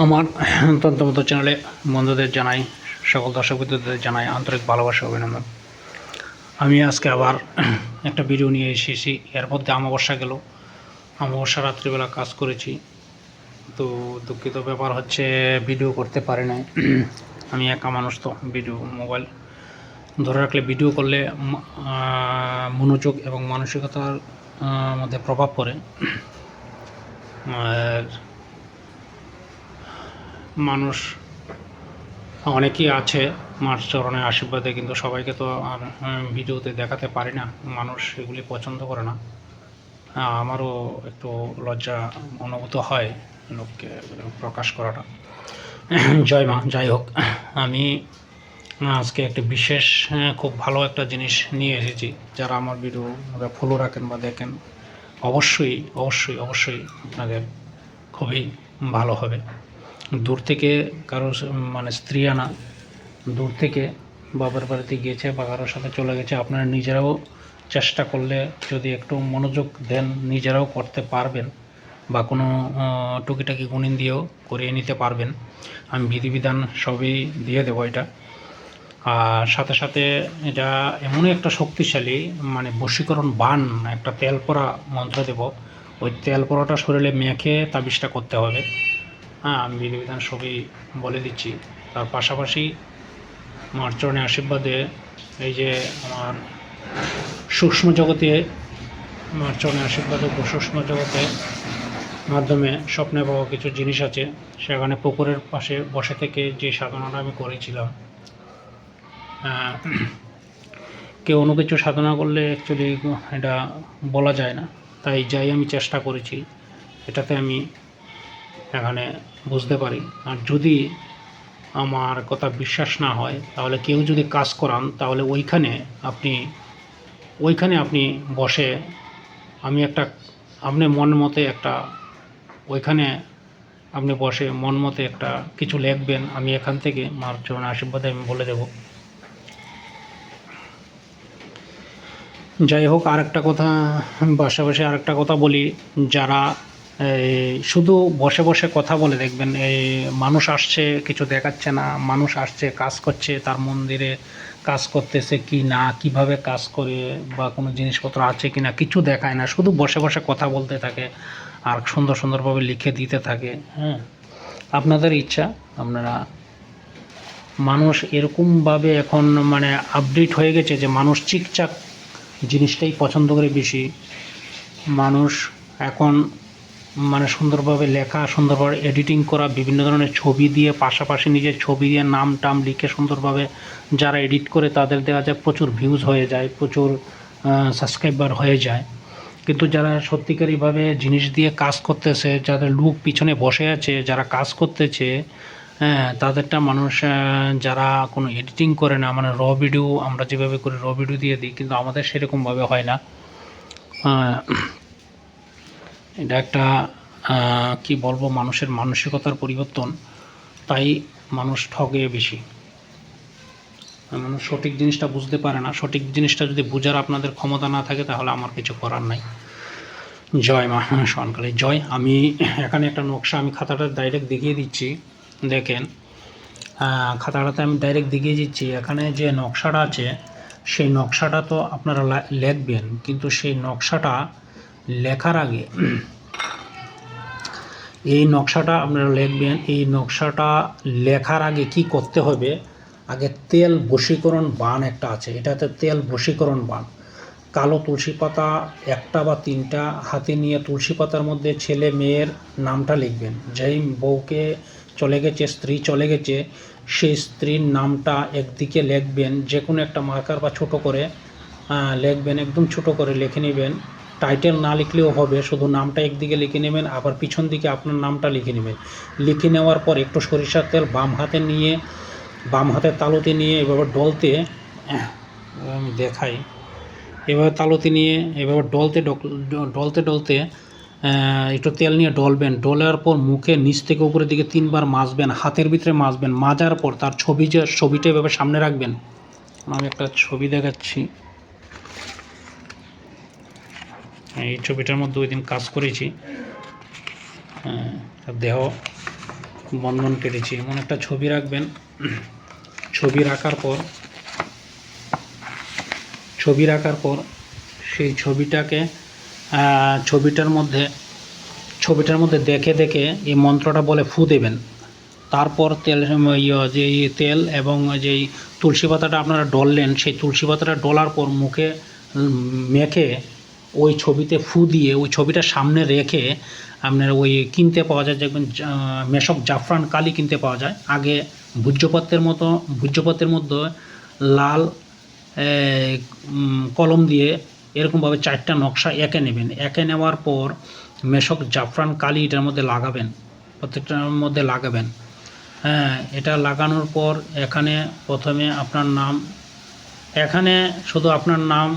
আমার তন্ত্রমত চ্যানেলে বন্ধুদের জানাই, সকল দর্শক বন্ধুদের জানাই আন্তরিক ভালোবাসা অভিনন্দন। আমি আজকে আবার একটা ভিডিও নিয়ে এসেছি। এর মধ্যে আমাবস্যা গেল। আমাবস্যা রাত্রিবেলা কাজ করেছি। তো দুঃখিত ব্যাপার হচ্ছে ভিডিও করতে পারি নাই। আমি একা মানুষ তো ভিডিও মোবাইল ধরে রাখলে ভিডিও করলে মনোযোগ এবং মানসিকতার মধ্যে প্রভাব পড়ে। আর মানুষ অনেকেই আছে মার চরণের আশীর্বাদে, কিন্তু সবাইকে তো আর ভিডিওতে দেখাতে পারি না। মানুষ এগুলি পছন্দ করে না। আমারও একটু লজ্জা অনুভূত হয় লোককে প্রকাশ করাটা। জয় মা যাই হোক। আমি আজকে একটি বিশেষ খুব ভালো একটা জিনিস নিয়ে এসেছি, যারা আমার ভিডিও ফলো রাখেন বা দেখেন, অবশ্যই অবশ্যই অবশ্যই আপনাদের খুবই ভালো হবে। দূর থেকে কারও মানে স্ত্রী আনা, দূর থেকে বাবার বাড়িতে গিয়েছে বা কারোর সাথে চলে গেছে, আপনারা নিজেরাও চেষ্টা করলে যদি একটু মনোযোগ দেন, নিজেরাও করতে পারবেন বা কোনো টুকিটাকি গুণিন দিয়েও করিয়ে নিতে পারবেন। আমি বিধিবিধান সবই দিয়ে দেবো এটা। আর সাথে সাথে এটা এমনই একটা শক্তিশালী মানে বশীকরণ বান, একটা তেল পরা মন্ত্র দেব। ওই তেল পরাটা শরীরে মেখে তাবিজটা করতে হবে। হ্যাঁ আমি বিধিবিধান সবই বলে দিচ্ছি। তার পাশাপাশি আমার চরণে আশীর্বাদে এই যে আমার সূক্ষ্ম জগতে আমার চরণে আশীর্বাদে সূক্ষ্ম জগতে মাধ্যমে স্বপ্নে পাওয়া কিছু জিনিস আছে, সেখানে পুকুরের পাশে বসে থেকে যে সাধনাটা আমি করেছিলাম কেউ অন্য কিছু সাধনা করলে অ্যাকচুয়ালি এটা বলা যায় না। তাই যাই আমি চেষ্টা করেছি, এটাতে আমি এখানে বুঝতে পারি। আর যদি আমার কথা বিশ্বাস না হয়, তাহলে কেউ যদি কাজ করান, তাহলে ওইখানে আপনি ওইখানে আপনি বসে আমি একটা, আপনি মন মতে একটা, ওইখানে আপনি বসে মন মতে একটা কিছু লিখবেন, আমি এখান থেকে মার চরণ আশীর্বাদে আমি বলে দেব। যাই হোক, আরেকটা কথা, পাশাপাশি আরেকটা কথা বলি, যারা শুধু বসে বসে কথা বলে দেখবেন, এই মানুষ আসছে, কিছু দেখাচ্ছে না, মানুষ আসছে, কাজ করছে, তার মন্দিরে কাজ করতেছে কি না, কীভাবে কাজ করে বা কোনো জিনিসপত্র আছে কি না, কিছু দেখায় না, শুধু বসে বসে কথা বলতে থাকে আর সুন্দর সুন্দরভাবে লিখে দিতে থাকে হ্যাঁ। আপনাদের ইচ্ছা, আপনারা, মানুষ এরকমভাবে এখন মানে আপডেট হয়ে গেছে যে মানুষ চিকচাক জিনিসটাই পছন্দ করে বেশি। মানুষ এখন মানে সুন্দরভাবে লেখা, সুন্দরভাবে এডিটিং করা, বিভিন্ন ধরনের ছবি দিয়ে পাশাপাশি নিজের ছবি দিয়ে নাম টাম লিখে সুন্দরভাবে যারা এডিট করে তাদের দেখা যায় প্রচুর ভিউজ হয়ে যায়, প্রচুর সাবস্ক্রাইবার হয়ে যায়। কিন্তু যারা সত্যিকারীভাবে জিনিস দিয়ে কাজ করতেছে, যাদের লুক পিছনে বসে আছে, যারা কাজ করতেছে হ্যাঁ তাদেরটা মানুষ যারা কোনো এডিটিং করে না মানে র ভিডিও আমরা যেভাবে করি র ভিডিও দিয়ে দিই, কিন্তু আমাদের সেরকমভাবে হয় না। এটা একটা কি বলব, মানুষের মানসিকতার পরিবর্তন। তাই মানুষ ঠগে বেশি। মানুষ সঠিক জিনিসটা বুঝতে পারে না। সঠিক জিনিসটা যদি বোঝার আপনাদের ক্ষমতা না থাকে, তাহলে আমার কিছু করার নাই। জয় মা সনকালে জয়, আমি এখানে একটা নকশা, আমি খাতাটা ডাইরেক্ট দেখিয়ে দিচ্ছি। দেখেন খাতাটাতে আমি ডাইরেক্ট দেখিয়ে দিচ্ছি। এখানে যে নকশাটা আছে, সেই নকশাটা তো আপনারা লিখবেন। কিন্তু সেই নকশাটা লেখার আগে এই নকশাটা আপনারা লিখবেন, এই নকশাটা লেখার আগে কি করতে হবে? আগে তেল বশীকরণ বান একটা আছে, এটাতে তেল বশীকরণ বান। কালো তুলসী পাতা একটা বা তিনটা হাতে নিয়ে তুলসী পাতার মধ্যে ছেলে মেয়ের নামটা লিখবেন। যেই বউকে চলে গেছে, স্ত্রী চলে গেছে, সেই স্ত্রীর নামটা একদিকে লিখবেন যে কোনো একটা মার্কার বা ছোট করে লিখবেন, একদম ছোট করে লিখে নেবেন। টাইটেল না লিখলেও হবে, শুধু নামটা একদিকে লিখে নেবেন, আবার পিছন দিকে আপনার নামটা লিখে নেবেন। লিখে নেওয়ার পর একটু সরিষার তেল বাম হাতে নিয়ে, বাম হাতের তালুতে নিয়ে, এভাবে ডলতে, আমি দেখাই। এভাবে তালুতে নিয়ে, এভাবে ডলতে ডলতে ডলতে একটু তেল নিয়ে ডলবেন। ডলার পর মুখে নিচ থেকে উপরের দিকে তিনবার মাজবেন, হাতের ভিতরে মাজবেন। মাজার পর তার ছবি যে, ছবিটা এভাবে সামনে রাখবেন। আমি একটা ছবি দেখাচ্ছি। এই ছবিটার মধ্যে ওই দিন কাজ করেছি। হ্যাঁ, দেহ বন্ধন কেটেছি। এমন একটা ছবি রাখবেন। ছবি রাখার পর ছবি রাখার পর সেই ছবিটাকে ছবিটার মধ্যে ছবিটার মধ্যে দেখে দেখে এই মন্ত্রটা বলে ফু দেবেন। তারপর তেল ইয়ে যে তেল এবং যেই তুলসী পাতাটা আপনারা ডললেন সেই তুলসী পাতাটা ডলার পর মুখে মেখে ওই ছবিতে ফু দিয়ে ওই ছবিটা সামনে রেখে আপনার ওই কিনতে পাওয়া যায়, দেখবেন মেশক জাফরান কালি কিনতে পাওয়া যায়। আগে ভূজ্যপত্রের মতো, ভূজ্যপত্রের মধ্যে লাল কলম দিয়ে এরকমভাবে চারটা নকশা এঁকে নেবেন। এঁকে নেওয়ার পর মেশক জাফরান কালি এটার মধ্যে লাগাবেন, প্রত্যেকটার মধ্যে লাগাবেন। হ্যাঁ এটা লাগানোর পর এখানে প্রথমে আপনার নাম এখানে শুধু আপনার নাম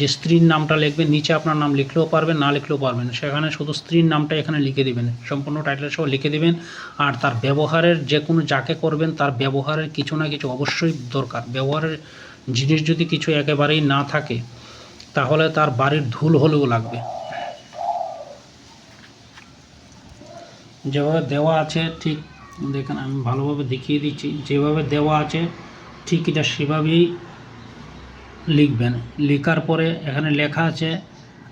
যে স্ত্রীর নামটা লিখবেন, নিচে আপনার নাম লিখলেও পারবেন, না লিখলেও পারবেন সেখানে শুধু স্ত্রীর নামটা এখানে লিখে দিবেন, সম্পূর্ণ টাইটেল সহ লিখে দিবেন। আর তার ব্যবহারের যে কোনো যাকে করবেন, তার ব্যবহারের কিছু না কিছু অবশ্যই দরকার। ব্যবহারের জিনিস যদি কিছু একেবারেই না থাকে, তাহলে তার বাড়ির ধুল হলেও লাগবে। যেভাবে দেওয়া আছে, ঠিক দেখেন, আমি ভালোভাবে দেখিয়ে দিচ্ছি। যেভাবে দেওয়া আছে, ঠিক এটা সেভাবেই লিখবেন। লেখার পরে এখানে লেখা আছে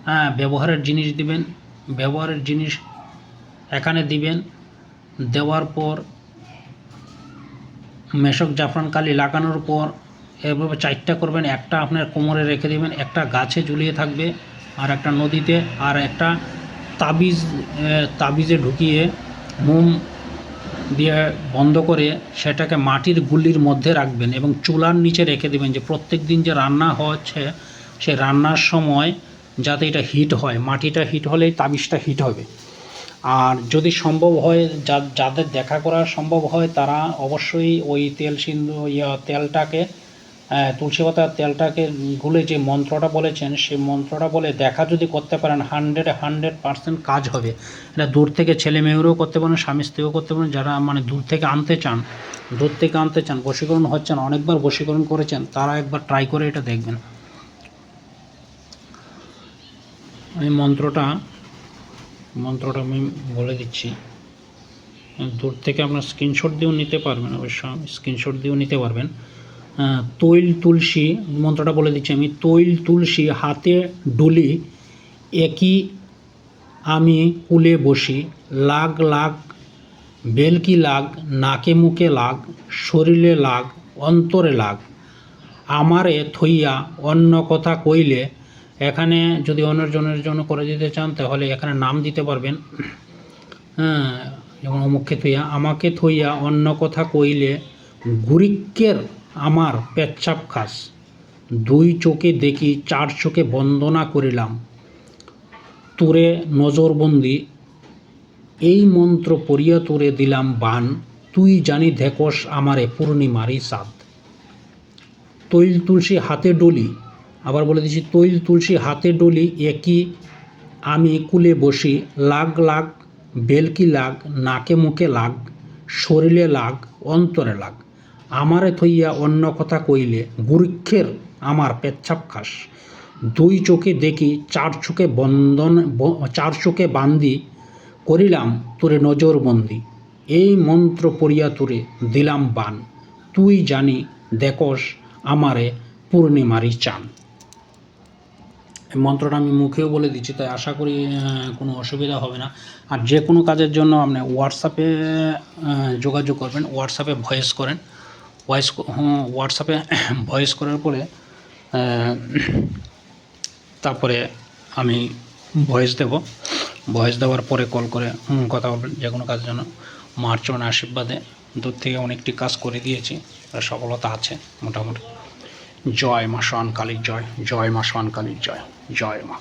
হ্যাঁ ব্যবহারের জিনিস দিবেন। ব্যবহারের জিনিস এখানে দিবেন। দেওয়ার পর, মেশক জাফরান কালি লাগানোর পর, এভাবে চারটা করবেন। একটা আপনার কোমরে রেখে দেবেন, একটা গাছে ঝুলিয়ে থাকবে, আর একটা নদীতে, আর একটা তাবিজ তাবিজে ঢুকিয়ে মোম দিয়ে বন্ধ করে সেটাকে মাটির গুলির মধ্যে রাখবেন এবং চুলার নিচে রেখে দেবেন যে প্রত্যেক দিন যে রান্না হচ্ছে সে রান্নার সময় যাতে এটা হিট হয়। মাটিটা হিট হলেই তাবিজটা হিট হবে। আর যদি সম্ভব হয়, যা, যাদের দেখা করা সম্ভব হয়, তারা অবশ্যই ওই তেল সিন্ধু তেলটাকে তুলসী পাতার তেলটাকে গুলে যে মন্ত্রটা বলেছেন, সেই মন্ত্রটা বলে দেখা যদি করতে পারেন হান্ড্রেড হান্ড্রেড পার্সেন্ট কাজ হবে। এটা দূর থেকে ছেলে মেয়েরাও করতে পারেন, স্বামী স্ত্রীও করতে পারেন, যারা মানে দূর থেকে আনতে চান, দূর থেকে আনতে চান, বশীকরণ হচ্ছে না অনেকবার বশীকরণ করেছেন, তারা একবার ট্রাই করে এটা দেখবেন। এই মন্ত্রটা মন্ত্রটা আমি বলে দিচ্ছি। দূর থেকে আপনার স্ক্রিনশট দিয়েও নিতে পারবেন, অবশ্য স্ক্রিনশট দিয়েও নিতে পারবেন। তৈল তুলসী, মন্ত্রটা বলে দিচ্ছি আমি, তৈল তুলসী হাতে ডুলি, একই আমি কুলে বসি, লাগ লাগ, বেলকি লাগ, নাকে মুখে লাগ, শরীরে লাগ, অন্তরে লাগ। আমারে থইয়া অন্য কথা কইলে, এখানে যদি অন্যজনের জন্য করে দিতে চান, তাহলে এখানে নাম দিতে পারবেন। হ্যাঁ যেমন অমুখে থইয়া, আমাকে থইয়া অন্য কথা কইলে, গুরিক্কের আমার পেচ্ছাপ খাস। দুই চোখে দেখি, চার চোখে বন্দনা করিলাম। তোরে নজরবন্দি, এই মন্ত্র পড়িয়া তোরে দিলাম বান তুই জানি দেখস আমারে পূর্ণিমারি সাদ তৈল তুলসী হাতে ডলি, আবার বলে দিচ্ছি তৈল তুলসী হাতে ডলি একই আমি কুলে বসি, লাগ লাগ, বেলকি লাগ, নাকে মুখে লাগ, শরীরে লাগ, অন্তরে লাগ। আমারে থইয়া অন্য কথা কইলে গুরুক্ষের আমার পেচ্ছাপ খাস দুই চোখে দেখি, চার চোখে বন্ধন চার চোখে বান্দি করিলাম তোরে নজরবন্দি। এই মন্ত্র পড়িয়া তোরে দিলাম বান তুই জানি দেখস আমারে পূর্ণিমারি চান। মন্ত্রটা আমি মুখেও বলে দিচ্ছি, তাই আশা করি কোনো অসুবিধা হবে না। আর যে কোনো কাজের জন্য আপনি হোয়াটসঅ্যাপে যোগাযোগ করবেন হোয়াটসঅ্যাপে ভয়েস করেন। ভয়েস হোয়াটসঅ্যাপে ভয়েস করার পরে তারপরে আমি ভয়েস দেব। ভয়েস দেওয়ার পরে কল করে কথা বলবেন যে কোনো কাজের জন্য। মার চরণে আশীর্বাদে। দূর থেকে অনেকটি কাজ করে দিয়েছি সফলতা আছে মোটামুটি। জয় মা সোয়ান কালীর জয়। জয় মা সোয়ান কালীর জয়। জয় মা।